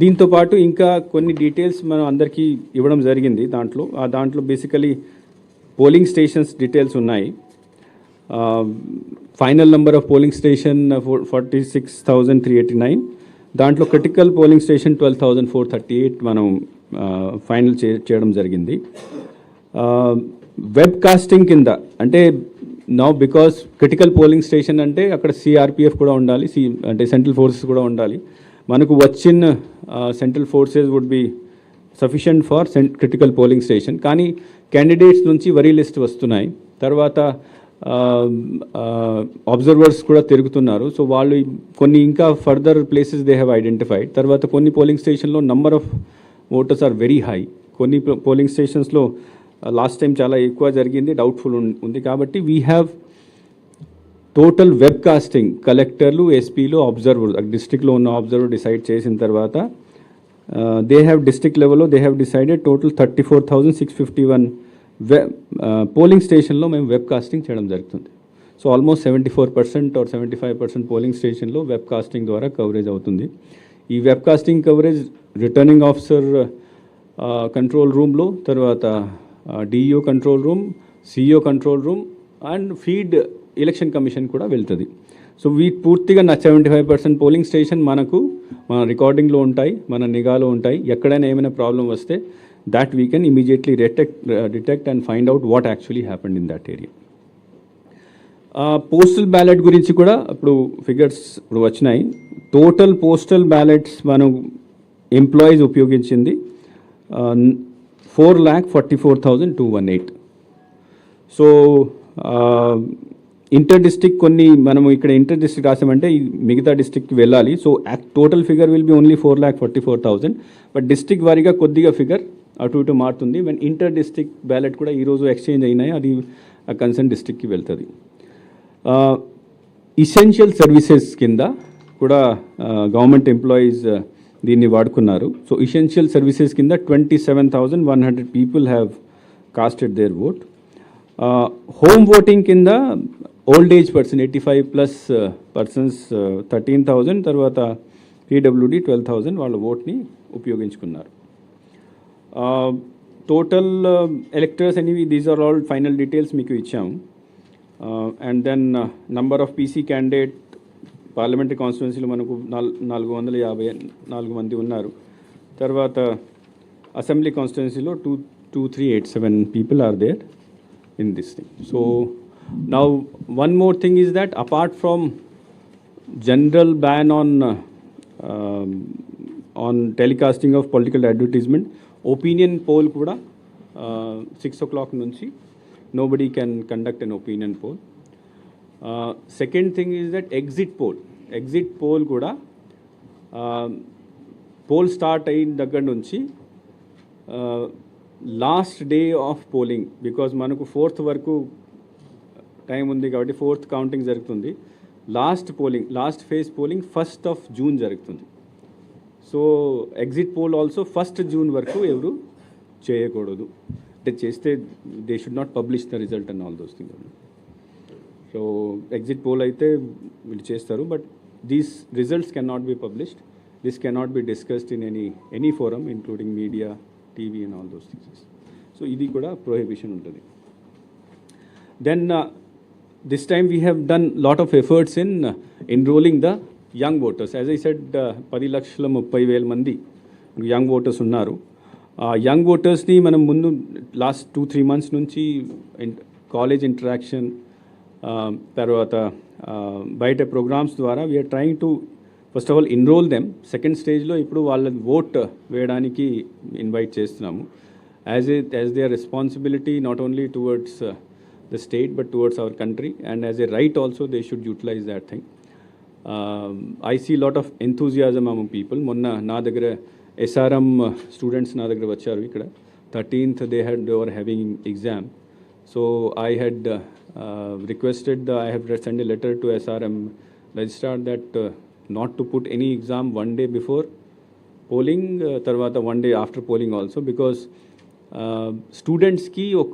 దీంతో పాటు ఇంకా కొన్ని డీటెయిల్స్ మనం అందరికీ ఇవ్వడం జరిగింది దాంట్లో. ఆ దాంట్లో బేసికలీ పోలింగ్ స్టేషన్స్ డీటెయిల్స్ ఉన్నాయి. Final number of polling station forty six thousand three eighty nine. దాంట్లో critical polling station twelve thousand four thirty eight మనం ఫైనల్ చే చేయడం జరిగింది. వెబ్ కాస్టింగ్ కింద అంటే now because critical polling station అంటే అక్కడ సిఆర్పిఎఫ్ కూడా ఉండాలి సి అంటే సెంట్రల్ ఫోర్సెస్ కూడా ఉండాలి. మనకు వచ్చిన central forces would be sufficient for cent critical polling station కానీ క్యాండిడేట్స్ నుంచి వరీ లిస్ట్ వస్తున్నాయి. తర్వాత అబ్జర్వర్స్ కూడా తిరుగుతున్నారు. సో వాళ్ళు కొన్ని ఇంకా further places they have identified తర్వాత కొన్ని పోలింగ్ స్టేషన్లో number of voters are very high కొన్ని పోలింగ్ స్టేషన్స్లో లాస్ట్ టైం చాలా ఎక్కువ జరిగింది డౌట్ఫుల్ ఉంది. కాబట్టి we have total web casting కలెక్టర్లు ఎస్పీలు అబ్జర్వర్ డిస్టిక్లో ఉన్న అబ్జర్వర్ డిసైడ్ చేసిన తర్వాత దే హ్యావ్ డిస్ట్రిక్ట్ లెవెల్లో they have decided total thirty four thousand six fifty one వె పోలింగ్ స్టేషన్లో మేము వెబ్ కాస్టింగ్ చేయడం జరుగుతుంది. So almost seventy four percent or seventy five percent polling స్టేషన్లో వెబ్ కాస్టింగ్ ద్వారా కవరేజ్ అవుతుంది. ఈ web casting coverage returning officer control రూమ్లో తర్వాత DEO control room CEO control room and feed election commission కూడా వెళ్తుంది. సో వీ పూర్తిగా నా seventy five percent polling station మనకు మన రికార్డింగ్లో ఉంటాయి మన నిఘాలో ఉంటాయి. ఎక్కడైనా ఏమైనా ప్రాబ్లం వస్తే that we can immediately detect detect and find out what actually happened in that area postal ballot గురించి కూడా ఇప్పుడు ఫిగర్స్ ఇప్పుడు వచ్చినాయి. టోటల్ పోస్టల్ బ్యాలెట్స్ మనం employees ఉపయోగించింది four lakh forty four thousand two one eight so inter district కొన్ని మనము ఇక్కడ inter district రాసామంటే ఈ మిగతా డిస్టిక్కి వెళ్ళాలి. So total figure will be only four lakh forty four thousand but district వారీగా కొద్దిగా ఫిగర్ అటు ఇటు మారుతుంది. వెన్ ఇంటర్ డిస్టిక్ బ్యాలెట్ కూడా ఈరోజు ఎక్స్చేంజ్ అయినాయి. అది కన్సర్న్ డిస్టిక్కి వెళ్తుంది. ఇసెన్షియల్ సర్వీసెస్ కింద కూడా గవర్నమెంట్ ఎంప్లాయీస్ దీన్ని వాడుకున్నారు. సో ఇసెన్షియల్ సర్వీసెస్ కింద twenty seven thousand one hundred people have casted their vote home voting కింద old age person eighty five plus persons thirteen thousand తర్వాత పీడబ్ల్యూడి ట్వెల్వ్ థౌజండ్ వాళ్ళ ఓట్ని ఉపయోగించుకున్నారు. టోటల్ ఎలక్టర్స్ అనేవి these are all final details మీకు ఇచ్చాము and then number of PC candidate parliamentary కాన్స్టిట్యున్సీలో మనకు నాలుగు వందల యాభై నాలుగు మంది ఉన్నారు. తర్వాత అసెంబ్లీ కాన్స్టిట్యున్సీలో two two three eight seven people are there in this thing so now one more thing is that apart from general ban on uh, um, on telecasting of political advertisement, opinion poll kuda uh, six o'clock nunchi nobody can conduct an opinion poll. Uh, second thing is that exit poll. Exit poll కూడా poll start అయిన దగ్గర నుంచి last day of polling because మనకు fourth వరకు time ఉంది కాబట్టి fourth counting జరుగుతుంది. Last polling last phase polling first of June జరుగుతుంది. So exit poll also first June వరకు ఎవరు చేయకూడదు. అంటే చేస్తే they should not publish the result and all those thing so exit poll అయితే వీళ్ళు చేస్తారు but these results can not be published this cannot be discussed in any any forum including media TV and all those things so ఇది కూడా prohibition ఉంటుంది. Then this time we have done lot of efforts in enrolling the young voters as I said పది లక్షల ముప్పై వేల మంది young voters ఉన్నారు. ఆ యంగ్ ఓటర్స్ని మనం ముందు లాస్ట్ టూ త్రీ మంత్స్ నుంచి కాలేజ్ ఇంటరాక్షన్ తర్వాత బయట ప్రోగ్రామ్స్ ద్వారా we are trying to first of all enrol them second స్టేజ్లో ఇప్పుడు వాళ్ళ ఓట్ వేయడానికి ఇన్వైట్ చేస్తున్నాము. As a as they responsibility not only towards the state but towards our country and as a right also they should utilize that thing I see lot of enthusiasm among people మొన్న నా దగ్గర SRM students నా దగ్గర వచ్చారు ఇక్కడ thirteenth they had they are having exam so I had requested I have send a letter to SRM registrar that not to put any exam one day before polling తర్వాత one day after polling also because స్టూడెంట్స్కి ఒక